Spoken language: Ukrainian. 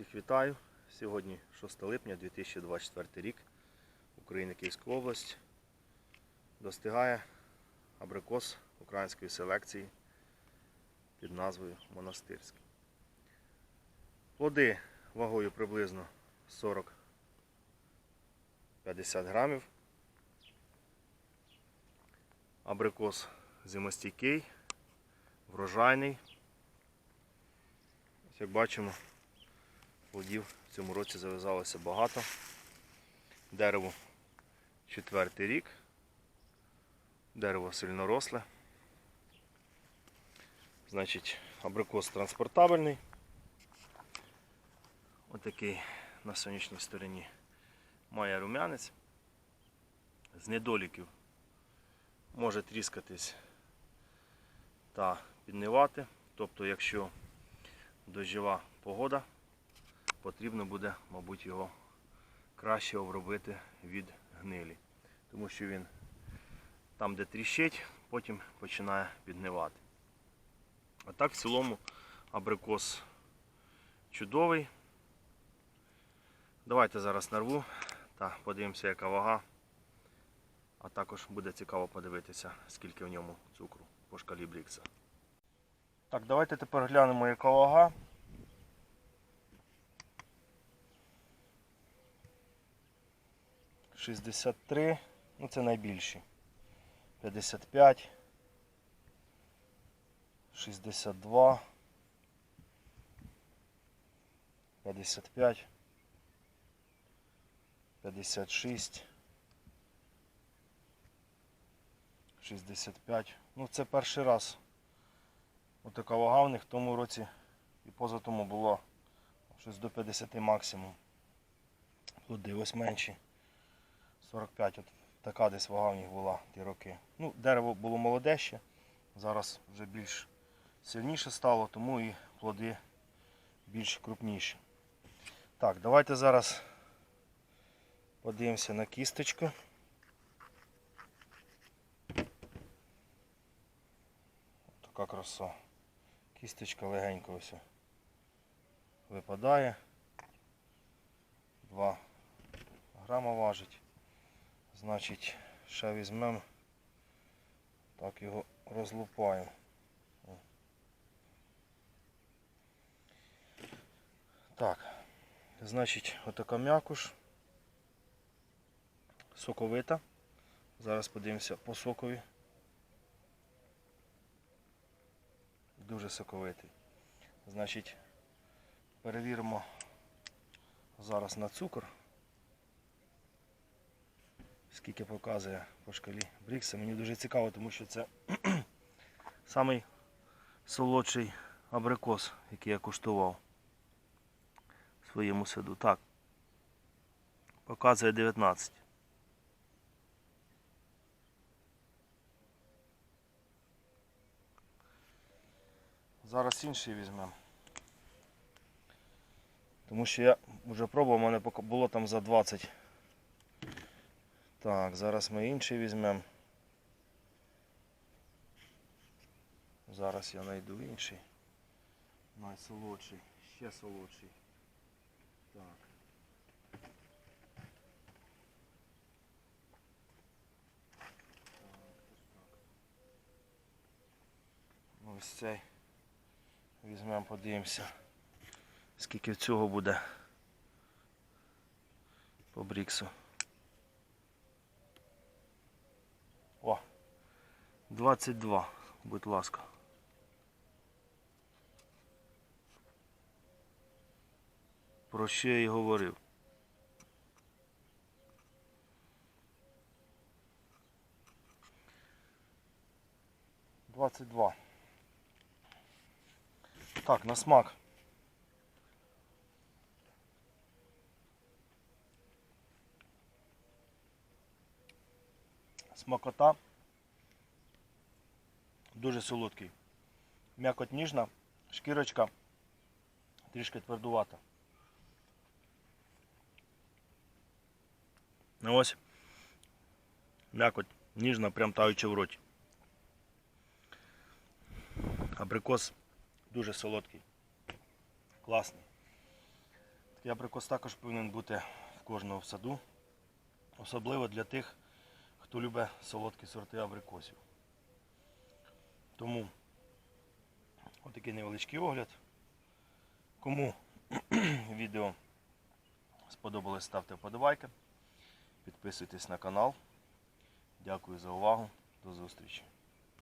Всіх вітаю. Сьогодні 6 липня 2024 рік. Україна Київська область. Достигає абрикос української селекції під назвою Монастирський. Плоди вагою приблизно 40-50 грамів. Абрикос зимостійкий, врожайний. Ось Як бачимо, плодів в цьому році зав'язалося багато. Дерево четвертий рік. Дерево сильно росле. Значить, абрикос транспортабельний. Отакий на сонячній стороні має рум'янець. З недоліків може тріскатись та піднивати. Тобто, якщо дощова погода, потрібно буде, мабуть, його краще обробити від гнилі. Тому що він там, де тріщить, потім починає піднивати. А так, в цілому, абрикос чудовий. Давайте зараз нарву та подивимося, яка вага. А також буде цікаво подивитися, скільки в ньому цукру по шкалі Брікса. Так, давайте тепер глянемо, яка вага. Шістдесят три, ну це найбільші. П'ятдесят п'ять. Шістдесят два. П'ятдесят п'ять. П'ятдесят шість. 65. Ну це перший раз. Отака вага в них в тому році і поза тому було щось до 50 максимум. Плоди ось менші. 45. От така десь вага в них була ті роки. Ну, дерево було молоде ще, зараз вже більш сильніше стало, тому і плоди більш крупніші. Так, давайте зараз подивимося на кісточку. Така краса. Кісточка легенько ось випадає. 2 грама важить. Значить, ще візьмемо, так його розлупаємо. Так, значить, отака м'якуш. Соковита. Зараз подивимося по сокові. дуже соковитий. Значить, перевіримо зараз на цукор. Скільки показує по шкалі Брікса. Мені дуже цікаво, тому що це самий солодший абрикос, який я куштував в своєму саду. Так. Показує 19. Зараз інший візьмемо. Тому що я вже пробував, у мене було там за 20. Так, зараз ми інший візьмемо. Зараз я знайду інший. Найсолодший, ще солодший. Так. Ось цей. Візьмемо, подивимося, скільки в цього буде по бріксу. 22, будь ласка. Про що я і говорив. Двадцять два. Так, на смак. Смакота. Дуже солодкий. М'якоть ніжна, шкірочка трішки твердувата. Ну ось. М'якоть ніжна, прям таючи в роті. Абрикос Дуже солодкий. Класний. Такий абрикос також повинен бути в кожного в саду. Особливо для тих, хто любить солодкі сорти абрикосів. Тому отакий невеличкий огляд. Кому відео сподобалось, ставте вподобайки. Підписуйтесь на канал. Дякую за увагу. До зустрічі.